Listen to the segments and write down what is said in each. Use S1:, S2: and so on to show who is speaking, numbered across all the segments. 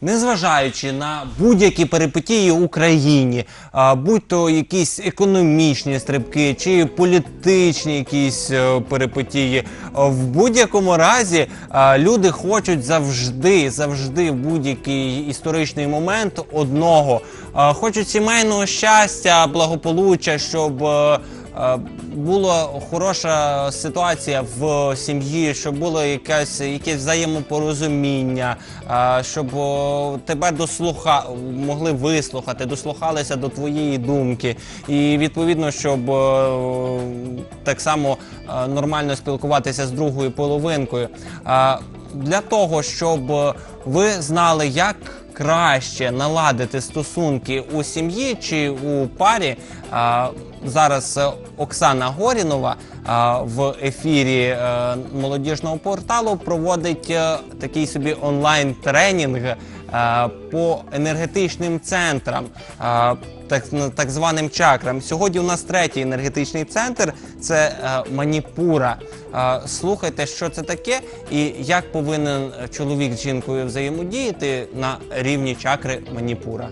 S1: Незважаючи на будь-які перипетії в Україні, будь то якісь економічні стрибки чи політичні якісь е, перипетії, в будь-якому разі люди хочуть завжди, завжди в будь-який історичний момент одного. Хочуть сімейного щастя, благополуччя, щоб. е, Була хороша ситуація в сім'ї, щоб було якесь, якесь взаємопорозуміння, е, щоб тебе дослуха могли вислухати, дослухалися до твоєї думки, і відповідно, щоб е, так само е, нормально спілкуватися з другою половинкою. Е, Для того, щоб ви знали, як краще наладити стосунки у сім'ї чи у парі. Зараз е, Оксана Горінова в ефірі е, молодіжного порталу проводить е, такий собі онлайн-тренінг е, по енергетичним центрам, е, так, так званим чакрам. Сьогодні у нас третій енергетичний центр це е, маніпура. Е, Слухайте, що це таке, і як повинен чоловік з жінкою взаємодіяти на рівні чакри маніпура.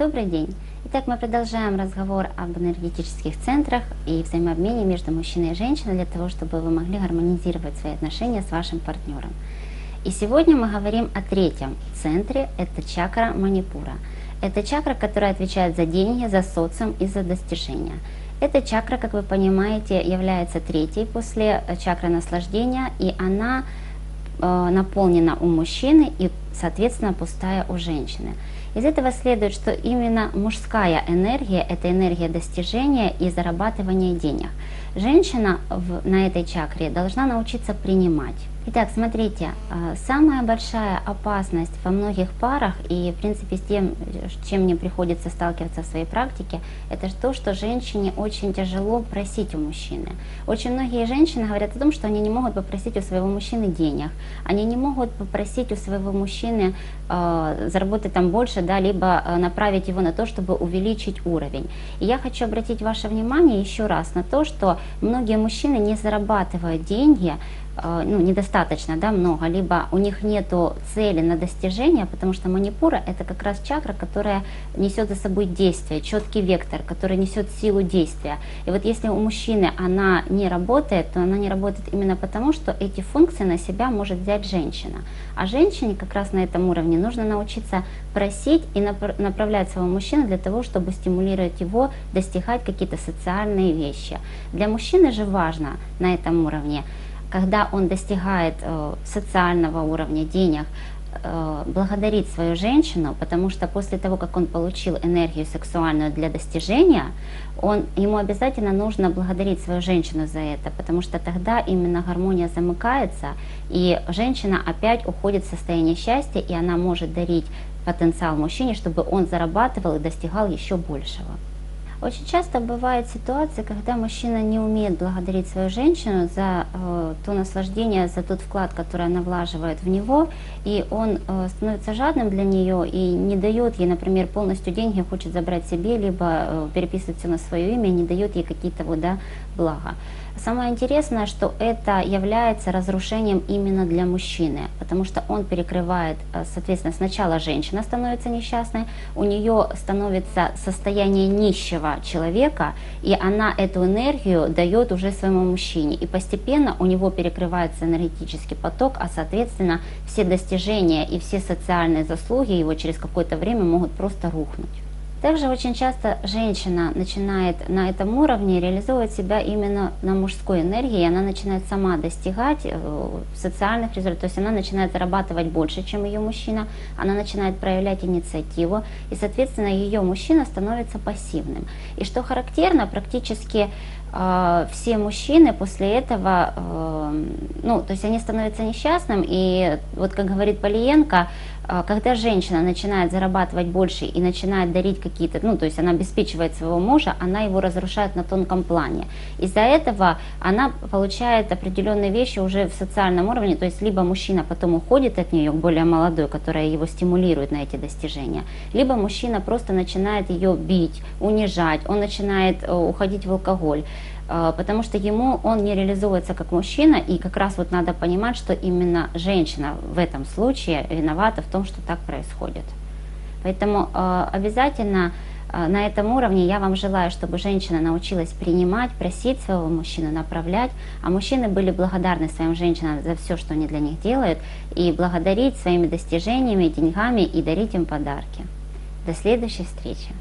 S2: Добрый день. Итак, мы продолжаем разговор об энергетических центрах и взаимообмене между мужчиной и женщиной для того, чтобы вы могли гармонизировать свои отношения с вашим партнером. И сегодня мы говорим о третьем центре, это чакра Манипура. Это чакра, которая отвечает за деньги, за социум и за достижения. Эта чакра, как вы понимаете, является третьей после чакры наслаждения, и она э, наполнена у мужчины и, соответственно, пустая у женщины. Из этого следует, что именно мужская энергия – это энергия достижения и зарабатывания денег. Женщина в- на этой чакре должна научиться принимать. Итак, смотрите, а, самая большая опасность во многих парах и, в принципе, с тем, с чем мне приходится сталкиваться в своей практике, это то, что женщине очень тяжело просить у мужчины. Очень многие женщины говорят о том, что они не могут попросить у своего мужчины денег, они не могут попросить у своего мужчины э, заработать там больше, да, либо э, направить его на то, чтобы увеличить уровень. И я хочу обратить ваше внимание еще раз на то, что многие мужчины не зарабатывают деньги, ну, недостаточно, да, много, либо у них нету цели на достижение, потому что манипура это как раз чакра, которая несет за собой действие, четкий вектор, который несет силу действия. И вот если у мужчины она не работает, то она не работает именно потому, что эти функции на себя может взять женщина. А женщине как раз на этом уровне нужно научиться просить и напр- направлять своего мужчину для того, чтобы стимулировать его достигать какие-то социальные вещи. Для мужчины же важно на этом уровне когда он достигает э, социального уровня денег, э, благодарить свою женщину, потому что после того, как он получил энергию сексуальную для достижения, он, ему обязательно нужно благодарить свою женщину за это, потому что тогда именно гармония замыкается, и женщина опять уходит в состояние счастья, и она может дарить потенциал мужчине, чтобы он зарабатывал и достигал еще большего. Очень часто бывает ситуация, когда мужчина не умеет благодарить свою женщину за э, то наслаждение, за тот вклад, который она влаживает в него, и он э, становится жадным для нее и не дает ей, например, полностью деньги, хочет забрать себе, либо э, переписывать все на свое имя, не дает ей какие-то вот, да, блага. Самое интересное, что это является разрушением именно для мужчины, потому что он перекрывает, э, соответственно, сначала женщина становится несчастной, у нее становится состояние нищего человека, и она эту энергию дает уже своему мужчине. И постепенно у него перекрывается энергетический поток, а соответственно все достижения и все социальные заслуги его через какое-то время могут просто рухнуть. Также очень часто женщина начинает на этом уровне реализовывать себя именно на мужской энергии, и она начинает сама достигать э, социальных результатов, то есть она начинает зарабатывать больше, чем ее мужчина, она начинает проявлять инициативу, и, соответственно, ее мужчина становится пассивным. И что характерно, практически все мужчины после этого, э, ну, то есть они становятся несчастным, и вот как говорит Полиенко, э, когда женщина начинает зарабатывать больше и начинает дарить какие-то, ну, то есть она обеспечивает своего мужа, она его разрушает на тонком плане. Из-за этого она получает определенные вещи уже в социальном уровне, то есть либо мужчина потом уходит от нее к более молодой, которая его стимулирует на эти достижения, либо мужчина просто начинает ее бить, унижать, он начинает э, уходить в алкоголь. Э, потому что ему он не реализуется как мужчина, и как раз вот надо понимать, что именно женщина в этом случае виновата в том, что так происходит. Поэтому э, обязательно э, на этом уровне я вам желаю, чтобы женщина научилась принимать, просить своего мужчину, направлять, а мужчины были благодарны своим женщинам за все, что они для них делают, и благодарить своими достижениями, деньгами и дарить им подарки. До следующей встречи.